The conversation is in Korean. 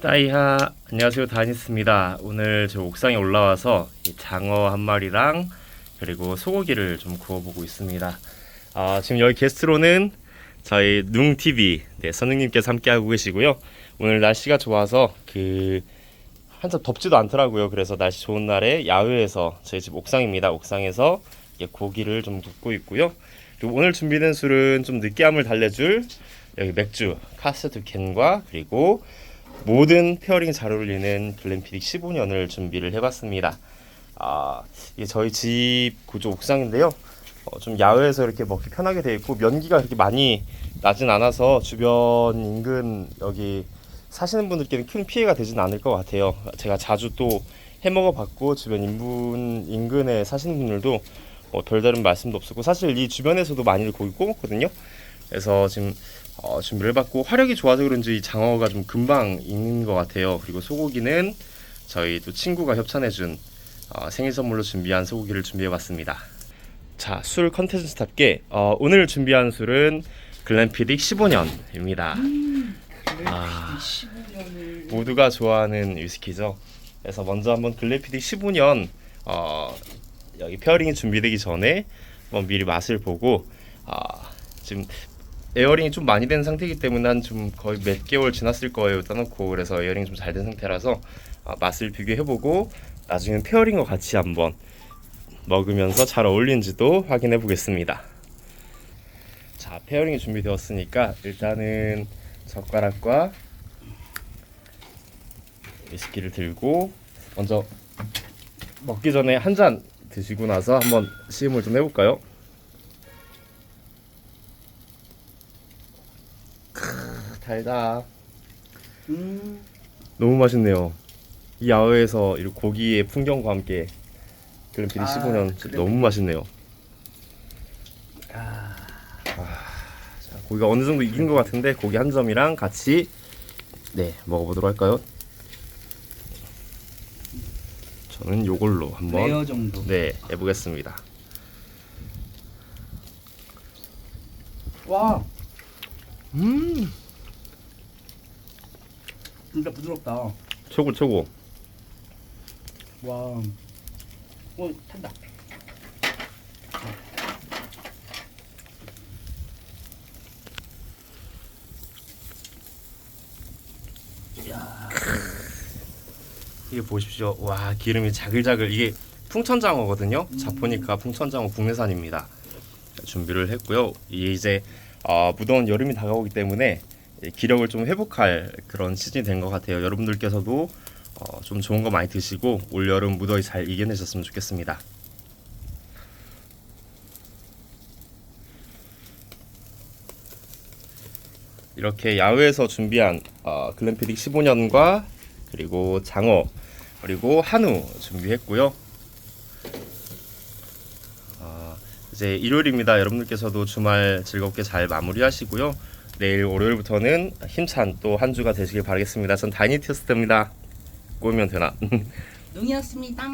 따이하 안녕하세요. 다니스입니다. 오늘 저 옥상에 올라와서 이 장어 한 마리랑 그리고 소고기를 좀 구워보고 있습니다. 아, 지금 여기 게스트로는 저희 뭉TV 네, 선생님께서 함께하고 계시고요. 오늘 날씨가 좋아서 그 한참 덥지도 않더라고요. 그래서 날씨 좋은 날에 야외에서 저희 집 옥상입니다. 옥상에서 고기를 좀 굽고 있고요. 그리고 오늘 준비된 술은 좀 느끼함을 달래줄 여기 맥주 카스 두 캔과 그리고 모든 페어링 잘 어울리는 글램피딕 15년을 준비를 해봤습니다. 아, 이게 저희 집 구조 옥상인데요. 어, 좀 야외에서 이렇게 먹기 편하게 되어 있고 면기가 그렇게 많이 나진 않아서 주변 인근 여기 사시는 분들께는 큰 피해가 되진 않을 것 같아요. 제가 자주 또 해먹어 봤고 주변 인분 인근에 사시는 분들도 어, 별다른 말씀도 없었고 사실 이 주변에서도 많이들 고기 구웠거든요. 그래서 지금 어, 준비를 해봤고 화력이 좋아서 그런지 장어가 좀 금방 익는 것 같아요. 그리고 소고기는 저희 또 친구가 협찬해준 어, 생일 선물로 준비한 소고기를 준비해봤습니다. 자, 술 컨텐츠답게 어, 오늘 준비한 술은 글램피딕 15년입니다. 아. 15년을 모두가 좋아하는 위스키죠. 그래서 먼저 한번 글램피딕 15년 어, 여기 페어링이 준비되기 전에 한번 미리 맛을 보고 아, 지금 에어링이 좀 많이 된 상태이기 때문에 한 좀 거의 몇 개월 지났을 거예요 따놓고 그래서 에어링이 좀 잘 된 상태라서 아, 맛을 비교해보고 나중에 페어링과 같이 한번 먹으면서 잘 어울리는지도 확인해 보겠습니다. 자 페어링이 준비되었으니까 일단은 젓가락과 위스키를 들고 먼저 먹기 전에 한 잔 드시고 나서 한번 시음을 좀 해볼까요? 달다. 음, 너무 맛있네요. 이 야외에서 이 고기의 풍경과 함께 글램피디 아, 15년 그래. 너무 맛있네요. 아, 자, 고기가 어느 정도 익은 것 같은데 고기 한 점이랑 같이 네 먹어보도록 할까요? 저는 요걸로 한번 레어 정도. 네 해보겠습니다. 와, 음 진짜 부드럽다. 최고 최고. 와, 오 탄다. 이게 보십시오. 와 기름이 자글자글 이게 풍천장어거든요. 음. 자포니까 풍천장어 국내산입니다. 준비를 했고요. 이제 어, 무더운 여름이 다가오기 때문에 이 기력을 좀 회복할 그런 시즌이 된 것 같아요. 여러분들께서도 어, 좀 좋은 거 많이 드시고 올 여름 무더위 잘 이겨내셨으면 좋겠습니다. 이렇게 야외에서 준비한 어, 글램피딕 15년과 그리고 장어 그리고 한우 준비했고요. 아, 이제 일요일입니다. 여러분들께서도 주말 즐겁게 잘 마무리하시고요. 내일 월요일부터는 힘찬 또 한 주가 되시길 바라겠습니다. 전 다이니티스트입니다. 꼬이면 되나? 농이었습니다.